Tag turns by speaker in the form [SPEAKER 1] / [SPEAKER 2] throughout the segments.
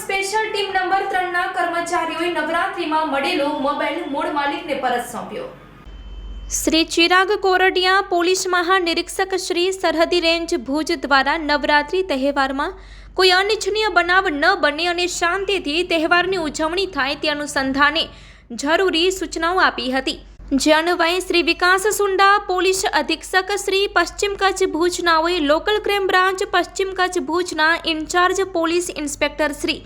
[SPEAKER 1] Special team number ત્રણના કર્મચારીઓએ નવરાત્રીમાં મળેલો મોબાઈલ મૂળ માલિકને પરત સોંપ્યો.
[SPEAKER 2] શ્રી ચિરાગ કોરડિયા પોલીસ મહાનિરીક્ષક શ્રી સરહદી રેન્જ ભુજ દ્વારા નવરાત્રિ તહેવારમાં કોઈ અનિચ્છનીય બનાવ ન બને અને શાંતિથી તહેવારની ઉજવણી થાય તે અનુસંધાને જરૂરી સૂચનાઓ આપી હતી. જે અન્વયે શ્રી વિકાસ સુંડા, પોલીસ અધિક્ષક શ્રી પશ્ચિમ Kutch ભુજનાઓએ local crime branch, Paschim Kutch ભુજના in-charge police inspector Shri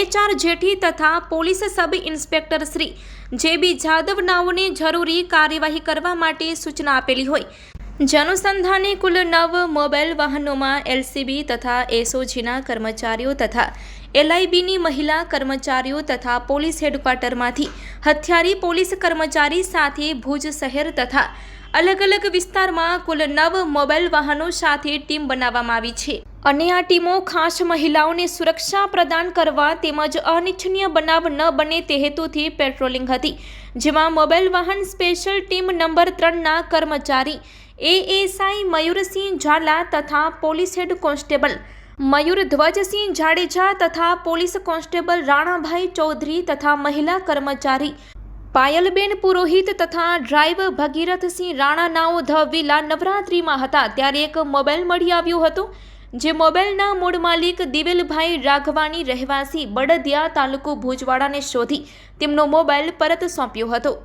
[SPEAKER 2] H R Jethi તથા પોલીસ સબ ઇન્સ્પેક્ટર શ્રી જે બી જાદવ નાઓને જરૂરી કાર્યવાહી કરવા માટે સૂચના આપેલી હોય. જે અનુસંધાને કુલ નવ મોબાઈલ વાહનોમાં એલસીબી તથા એસઓજીના કર્મચારીઓ તથા એલઆઈબીની મહિલા કર્મચારીઓ તથા પોલીસ હેડક્વાર્ટરમાંથી હથિયારી પોલીસ કર્મચારી સાથે ભુજ શહેર તથા અલગ અલગ વિસ્તારમાં કુલ નવ મોબાઈલ વાહનો સાથે ટીમ બનાવવામાં આવી છે. અને આ ટીમો ખાસ મહિલાઓને સુરક્ષા પ્રદાન કરવા તેમજ અનિચ્છનીય બનાવ ન બને તે હેતુથી પેટ્રોલિંગ હતી, જેમાં મોબાઈલ વાહન સ્પેશિયલ ટીમ નંબર ત્રણના કર્મચારી એએસઆઈ મયુરસિંહ ઝાલા તથા police head constable Mayurdhwajsinh Jadeja તથા પોલીસ કોન્સ્ટેબલ રાણાભાઈ ચૌધરી તથા મહિલા કર્મચારી પાયલબેન પુરોહિત તથા ડ્રાઈવર ભગીરથસિંહ રાણાનાઓ ધ વિલા નવરાત્રિમાં હતા. ત્યારે એક મોબાઈલ મળી આવ્યો હતો, જે મોબાઈલના મૂળ માલિક દિવેલભાઈ રાઘવાની રહેવાસી બળદિયા તાલુકો ભુજવાડાને શોધી તેમનો મોબાઈલ પરત સોંપ્યો હતો.